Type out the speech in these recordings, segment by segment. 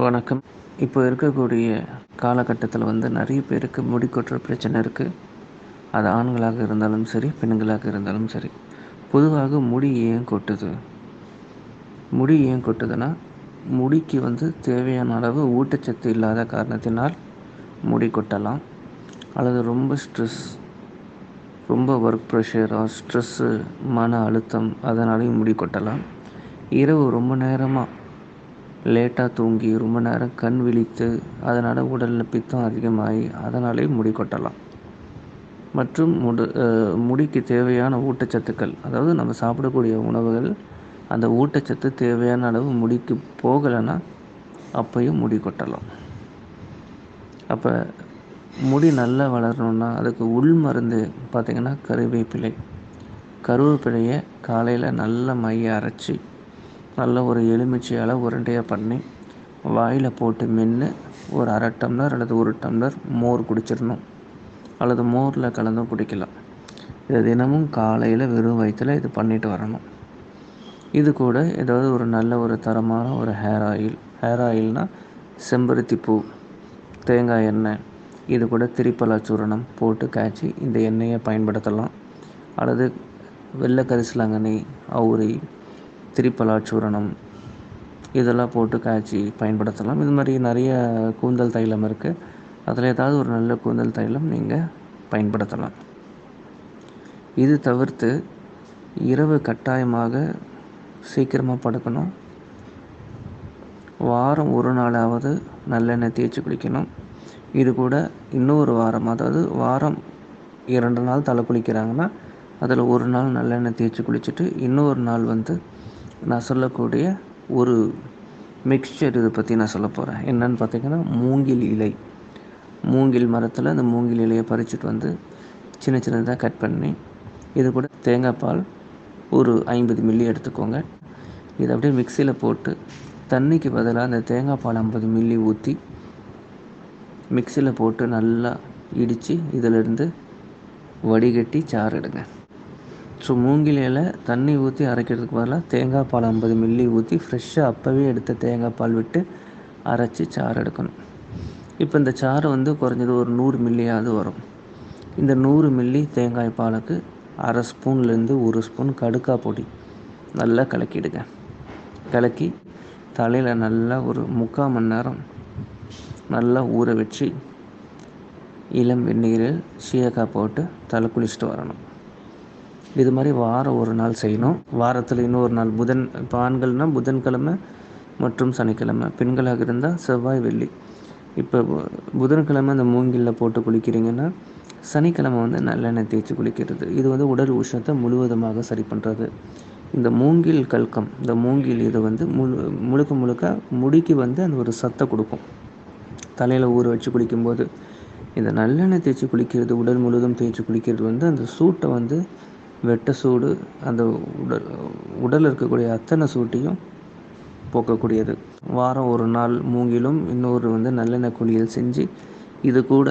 வணக்கம். இப்போ இருக்கக்கூடிய காலகட்டத்தில் வந்து நிறைய பேருக்கு முடி கொட்டுற பிரச்சனை இருக்குது அது ஆண்களாக இருந்தாலும் சரி பெண்களாக இருந்தாலும் சரி. பொதுவாக முடி ஏன் கொட்டுது? முடி ஏன் கொட்டுதுன்னா முடிக்கு வந்து தேவையான அளவு ஊட்டச்சத்து இல்லாத காரணத்தினால் முடி கொட்டலாம். அல்லது ரொம்ப ஸ்ட்ரெஸ் ரொம்ப ஒர்க் ப்ரெஷராக ஸ்ட்ரெஸ்ஸு மன அழுத்தம் அதனாலேயும் முடி கொட்டலாம். இரவு ரொம்ப நேரமாக லேட்டாக தூங்கி ரொம்ப நேரம் கண் விழித்து அதனால் உடலில் பித்தம் அதிகமாகி அதனாலே முடி கொட்டலாம். மற்றும் முடு முடிக்கு தேவையான ஊட்டச்சத்துக்கள் அதாவது நம்ம சாப்பிடக்கூடிய உணவுகள் அந்த ஊட்டச்சத்து தேவையான அளவு முடிக்கு போகலைன்னா அப்பையும் முடி கொட்டலாம். அப்போ முடி நல்லா வளரணுன்னா அதுக்கு உள் மருந்து பார்த்திங்கன்னா கருவேப்பிலை. கருவேப்பிலையை காலையில் நல்ல மைய அரைச்சி நல்ல ஒரு எலுமிச்சையால் உருண்டையாக பண்ணி வாயில் போட்டு மென்று ஒரு அரை டம்ளர் அல்லது ஒரு டம்ளர் மோர் குடிச்சிடணும். அல்லது மோரில் கலந்தும் குடிக்கலாம். இதை தினமும் காலையில் வெறும் வயிற்றில் இது பண்ணிட்டு வரணும். இது கூட ஏதாவது ஒரு நல்ல ஒரு தரமான ஒரு ஹேர் ஆயில் ஹேர் ஆயில்னால் செம்பருத்தி பூ தேங்காய் எண்ணெய் இது கூட திரிப்பலா சூரணம் போட்டு காய்ச்சி இந்த எண்ணெயை பயன்படுத்தலாம். அல்லது வெள்ளை கரிசலாங்கண்ணி அவுரி திரிப்பலாச்சூரணம் இதெல்லாம் போட்டு காய்ச்சி பயன்படுத்தலாம். இது மாதிரி நிறைய கூந்தல் தைலம் இருக்குது அதில் ஏதாவது ஒரு நல்ல கூந்தல் தைலம் நீங்கள் பயன்படுத்தலாம். இது தவிர்த்து இரவு கட்டாயமாக சீக்கிரமாக படுக்கணும். வாரம் ஒரு நாளாவது நல்லெண்ணெய் தேய்ச்சி குளிக்கணும். இது கூட இன்னொரு வாரம் அதாவது வாரம் இரண்டு நாள் தலை குளிக்கிறாங்கன்னா அதில் ஒரு நாள் நல்லெண்ணெய் தேய்ச்சி குளிச்சுட்டு இன்னொரு நாள் வந்து நான் சொல்லக்கூடிய ஒரு மிக்சர் இதை பற்றி நான் சொல்ல போகிறேன் என்னன்னு பார்த்தீங்கன்னா மூங்கில் இலை. மூங்கில் மரத்தில் அந்த மூங்கில் இலையை பறிச்சுட்டு வந்து சின்ன சின்னதாக கட் பண்ணி இது கூட தேங்காய் பால் ஒரு ஐம்பது மில்லி எடுத்துக்கோங்க. இதை அப்படியே மிக்சியில் போட்டு தண்ணிக்கு பதிலாக அந்த தேங்காய் பால் ஐம்பது மில்லி ஊற்றி மிக்சியில் போட்டு நல்லா இடித்து இதிலிருந்து வடிகட்டி சாறு எடுங்க. ஸோ மூங்கில் இலை தண்ணி ஊற்றி அரைக்கிறதுக்கு பதிலாக தேங்காய் பால் ஐம்பது மில்லி ஊற்றி ஃப்ரெஷ்ஷாக அப்போவே எடுத்த தேங்காய் பால் விட்டு அரைச்சி சாறு எடுக்கணும். இப்போ இந்த சாறு வந்து குறைஞ்சது ஒரு நூறு மில்லியாவது வரும். இந்த நூறு மில்லி தேங்காய் பாலுக்கு அரை ஸ்பூன்லேருந்து ஒரு ஸ்பூன் கடுக்கா பொடி நல்லா கலக்கிடுங்க. கலக்கி தலையில் நல்லா ஒரு முக்கால் மணி நேரம் நல்லா ஊற வச்சு இளம் வெந்நீரில் சீயக்காய் போட்டு தலை குளிச்சுட்டு வரணும். இது மாதிரி வாரம் ஒரு நாள் செய்யணும். வாரத்தில் இன்னொரு நாள் புதன் இப்போ ஆண்கள்னால் புதன்கிழமை மற்றும் சனிக்கிழமை. பெண்களாக இருந்தால் செவ்வாய் வெள்ளி. இப்போ புதன்கிழமை அந்த மூங்கிலில் போட்டு குளிக்கிறீங்கன்னா சனிக்கிழமை வந்து நல்லெண்ணெய் தேய்ச்சி குளிக்கிறது. இது வந்து உடல் உஷ்ணத்தை முழுவதுமாக சரி பண்ணுறது இந்த மூங்கில் கல்கம் இந்த மூங்கில் இது வந்து முழு முழுக்க முழுக்க முடிக்கு வந்து அந்த ஒரு சத்தை கொடுக்கும். தலையில் ஊற வச்சு குளிக்கும்போது. இந்த நல்லெண்ணெய் தேய்ச்சி குளிக்கிறது உடல் முழுவதும் தேய்ச்சி குளிக்கிறது வந்து அந்த சூட்டை வந்து வெட்ட சூடு அந்த உடல் உடலில் இருக்கக்கூடிய அத்தனை சூட்டையும் போக்கக்கூடியது. வாரம் ஒரு நாள் மூங்கிலும் இன்னொரு வந்து நல்லெண்ணெய் குளியல் செஞ்சு இது கூட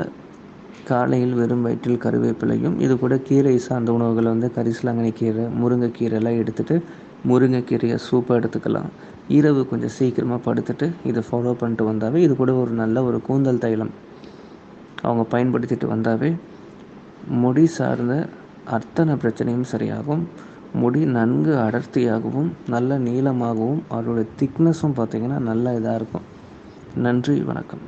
காலையில் வெறும் வயிற்றில் கருவேப்பிலையும் இது கூட கீரை சார்ந்த உணவுகளை வந்து கரிசலாங்கனை கீரை முருங்கைக்கீரைலாம் எடுத்துகிட்டு முருங்கைக்கீரையை சூப்பாக எடுத்துக்கலாம். இரவு கொஞ்சம் சீக்கிரமாக படுத்துட்டு இதை ஃபாலோ பண்ணிட்டு வந்தாவே இது கூட ஒரு நல்ல ஒரு கூந்தல் தைலம். அவங்க பயன்படுத்திட்டு வந்தாவே முடி சார்ந்த அத்தனை பிரச்சனையும் சரியாகும். முடி நன்கு அடர்த்தியாகவும் நல்ல நீளமாகவும் அதோடய திக்னஸும் பார்த்திங்கன்னா நல்ல இதாக இருக்கும். நன்றி வணக்கம்.